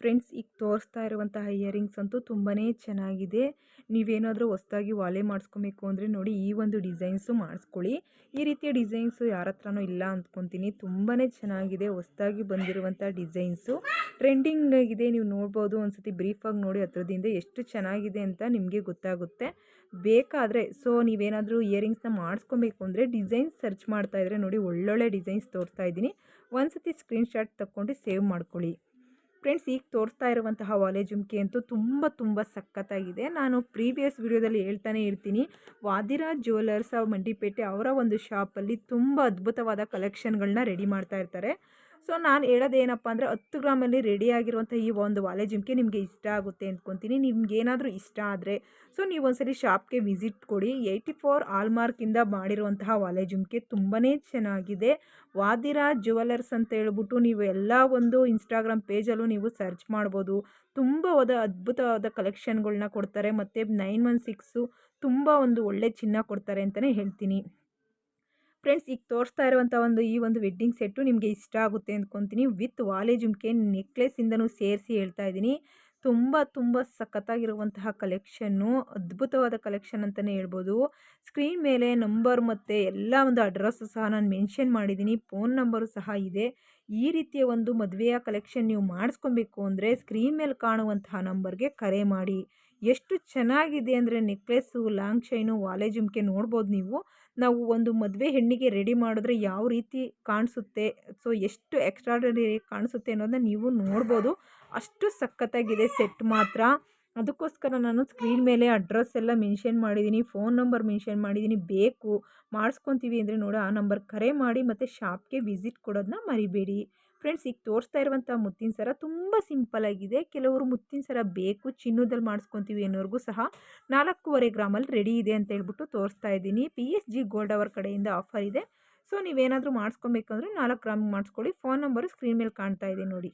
Friends ಈಗ ತೋರಿಸ್ತಾ ಇರುವಂತಹ ಇಯರಿಂಗ್ಸ್ ಅಂತೂ ತುಂಬಾ ಚೆನ್ನಾಗಿದೆ. ನೀವೇನಾದರೂ ಹೊಸ್ದಾಗಿ ವಾಲೆ ಮಾಡಿಸ್ಕೊಬೇಕು ಅಂದರೆ ನೋಡಿ ಈ ಒಂದು ಡಿಸೈನ್ಸು ಮಾಡಿಸ್ಕೊಳ್ಳಿ. ಈ ರೀತಿಯ ಡಿಸೈನ್ಸು ಯಾರ ಹತ್ರನೂ ಇಲ್ಲ ಅಂದ್ಕೊತೀನಿ. ತುಂಬಾ ಚೆನ್ನಾಗಿದೆ, ಹೊಸ್ದಾಗಿ ಬಂದಿರುವಂಥ ಡಿಸೈನ್ಸು. ಟ್ರೆಂಡಿಂಗ್ ಆಗಿದೆ, ನೀವು ನೋಡ್ಬೋದು. ಒಂದ್ಸತಿ ಬ್ರೀಫಾಗಿ ನೋಡಿ ಹತ್ರದಿಂದ ಎಷ್ಟು ಚೆನ್ನಾಗಿದೆ ಅಂತ ನಿಮಗೆ ಗೊತ್ತಾಗುತ್ತೆ. ಬೇಕಾದರೆ, ಸೊ ನೀವೇನಾದರೂ ಇಯರಿಂಗ್ಸ್ನ ಮಾಡಿಸ್ಕೊಬೇಕು ಅಂದರೆ ಡಿಸೈನ್ಸ್ ಸರ್ಚ್ ಮಾಡ್ತಾಯಿದ್ರೆ ನೋಡಿ ಒಳ್ಳೊಳ್ಳೆ ಡಿಸೈನ್ಸ್ ತೋರಿಸ್ತಾ ಇದ್ದೀನಿ. ಒಂದ್ಸತಿ ಸ್ಕ್ರೀನ್ಶಾಟ್ ತಗೊಂಡು ಸೇವ್ ಮಾಡ್ಕೊಳ್ಳಿ. ಫ್ರೆಂಡ್ಸ್, ಈಗ ತೋರಿಸ್ತಾ ಇರುವಂತಹ ವಾಲೆ ಜುಮ್ಕೆ ಅಂತೂ ತುಂಬ ತುಂಬ ಸಖತ್ತಾಗಿದೆ. ನಾನು ಪ್ರೀವಿಯಸ್ ವಿಡಿಯೋದಲ್ಲಿ ಹೇಳ್ತಾನೆ ಇರ್ತೀನಿ. ವಾದಿರಾಜ್ ಜ್ಯುವೆಲರ್ಸ್ ಮಂಡಿಪೇಟೆ ಅವರ ಒಂದು ಶಾಪಲ್ಲಿ ತುಂಬ ಅದ್ಭುತವಾದ ಕಲೆಕ್ಷನ್ಗಳನ್ನ ರೆಡಿ ಮಾಡ್ತಾ ಇರ್ತಾರೆ. ಸೊ ನಾನು ಹೇಳೋದೇನಪ್ಪ ಅಂದರೆ ಹತ್ತು ಗ್ರಾಮಲ್ಲಿ ರೆಡಿ ಆಗಿರುವಂಥ ಈ ಒಂದು ವಾಲೆ ಜುಮ್ಕಿ ನಿಮಗೆ ಇಷ್ಟ ಆಗುತ್ತೆ ಅಂದ್ಕೊತೀನಿ ನಿಮ್ಗೆ ಏನಾದರೂ ಇಷ್ಟ ಆದರೆ ಸೊ ನೀವು ಒಂದ್ಸರಿ ಶಾಪ್ಗೆ ವಿಸಿಟ್ ಕೊಡಿ. ಏಯ್ಟಿ ಫೋರ್ ಆಲ್ಮಾರ್ಕಿಂದ ಮಾಡಿರುವಂತಹ ವಾಲೆ ಜುಮ್ಕೆ ತುಂಬಾ ಚೆನ್ನಾಗಿದೆ. ವಾದಿರಾಜ್ ಜುವೆಲರ್ಸ್ ಅಂತ ಹೇಳ್ಬಿಟ್ಟು ನೀವು ಎಲ್ಲ ಒಂದು ಇನ್ಸ್ಟಾಗ್ರಾಮ್ ಪೇಜಲ್ಲೂ ನೀವು ಸರ್ಚ್ ಮಾಡ್ಬೋದು. ತುಂಬ ಹೋದ ಅದ್ಭುತವಾದ ಕಲೆಕ್ಷನ್ಗಳನ್ನ ಕೊಡ್ತಾರೆ. ಮತ್ತು ನೈನ್ ಒನ್ ಸಿಕ್ಸು ತುಂಬ ಒಂದು ಒಳ್ಳೆ ಚಿನ್ನ ಕೊಡ್ತಾರೆ ಅಂತಲೇ ಹೇಳ್ತೀನಿ. ಫ್ರೆಂಡ್ಸ್, ಈಗ ತೋರಿಸ್ತಾ ಇರುವಂಥ ಒಂದು ಈ ಒಂದು ವೆಡ್ಡಿಂಗ್ ಸೆಟ್ಟು ನಿಮಗೆ ಇಷ್ಟ ಆಗುತ್ತೆ ಅಂದ್ಕೊತೀನಿ ವಿತ್ ವಾಲೆ ಜುಮ್ಕೆ ನೆಕ್ಲೆಸ್ಸಿಂದನೂ ಸೇರಿಸಿ ಹೇಳ್ತಾ ಇದ್ದೀನಿ. ತುಂಬ ತುಂಬ ಸಖತ್ತಾಗಿರುವಂತಹ ಕಲೆಕ್ಷನ್ನು, ಅದ್ಭುತವಾದ ಕಲೆಕ್ಷನ್ ಅಂತಲೇ ಹೇಳ್ಬೋದು. ಸ್ಕ್ರೀನ್ ಮೇಲೆ ನಂಬರ್ ಮತ್ತು ಎಲ್ಲ ಒಂದು ಅಡ್ರೆಸ್ಸು ಸಹ ನಾನು ಮೆನ್ಷನ್ ಮಾಡಿದ್ದೀನಿ. ಫೋನ್ ನಂಬರು ಸಹ ಇದೆ. ಈ ರೀತಿಯ ಒಂದು ಮದುವೆಯ ಕಲೆಕ್ಷನ್ ನೀವು ಮಾಡಿಸ್ಕೊಬೇಕು ಅಂದರೆ ಸ್ಕ್ರೀನ್ ಮೇಲೆ ಕಾಣುವಂತಹ ನಂಬರ್ಗೆ ಕರೆ ಮಾಡಿ. ಎಷ್ಟು ಚೆನ್ನಾಗಿದೆ ಅಂದರೆ ನೆಕ್ಲೆಸ್ಸು ಲಾಂಗ್ ಶೈನು ವಾಲೆ ಜುಮ್ಕೆ ನೋಡ್ಬೋದು ನೀವು. ನಾವು ಒಂದು ಮದುವೆ ಹೆಣ್ಣಿಗೆ ರೆಡಿ ಮಾಡಿದ್ರೆ ಯಾವ ರೀತಿ ಕಾಣಿಸುತ್ತೆ ಸೊ ಎಷ್ಟು ಎಕ್ಸ್ಟ್ರಾಡನರಿ ಕಾಣಿಸುತ್ತೆ ಅನ್ನೋದನ್ನ ನೀವು ನೋಡ್ಬೋದು. ಅಷ್ಟು ಸಖತ್ತಾಗಿದೆ ಸೆಟ್ ಮಾತ್ರ. ಅದಕ್ಕೋಸ್ಕರ ನಾನು ಸ್ಕ್ರೀನ್ ಮೇಲೆ ಅಡ್ರೆಸ್ ಎಲ್ಲ ಮೆನ್ಷನ್ ಮಾಡಿದ್ದೀನಿ, ಫೋನ್ ನಂಬರ್ ಮೆನ್ಷನ್ ಮಾಡಿದ್ದೀನಿ, ಬೇಕು, ಮಾಡಿಸ್ಕೊತೀವಿ ಅಂದರೆ ನೋಡಿ, ಆ ನಂಬರ್ ಕರೆ ಮಾಡಿ ಮತ್ತು ಶಾಪ್ಗೆ ವಿಸಿಟ್ ಕೊಡೋದನ್ನ ಮರಿಬೇಡಿ. ಫ್ರೆಂಡ್ಸ್, ಈಗ ತೋರಿಸ್ತಾ ಇರುವಂಥ ಮುತ್ತಿನ ಸರ ತುಂಬ ಸಿಂಪಲ್ಲಾಗಿದೆ ಕೆಲವರು ಮುತ್ತಿನ ಸರ ಬೇಕು, ಚಿನ್ನದಲ್ಲಿ ಮಾಡಿಸ್ಕೊತೀವಿ ಅನ್ನೋರಿಗೂ ಸಹ ನಾಲ್ಕೂವರೆ ಗ್ರಾಮಲ್ಲಿ ರೆಡಿ ಇದೆ ಅಂತ ಹೇಳ್ಬಿಟ್ಟು ತೋರಿಸ್ತಾ ಇದ್ದೀನಿ. ಪಿ ಎಸ್ ಜಿ ಗೋಲ್ಡ್ ಅವರ್ ಕಡೆಯಿಂದ ಆಫರ್ ಇದೆ. ಸೊ, ನೀವೇನಾದರೂ ಮಾಡಿಸ್ಕೊಬೇಕಂದ್ರೆ ನಾಲ್ಕು ಗ್ರಾಮ್ ಮಾಡಿಸ್ಕೊಳ್ಳಿ. ಫೋನ್ ನಂಬರು ಸ್ಕ್ರೀನ್ ಮೇಲೆ ಕಾಣ್ತಾ ಇದೆ ನೋಡಿ.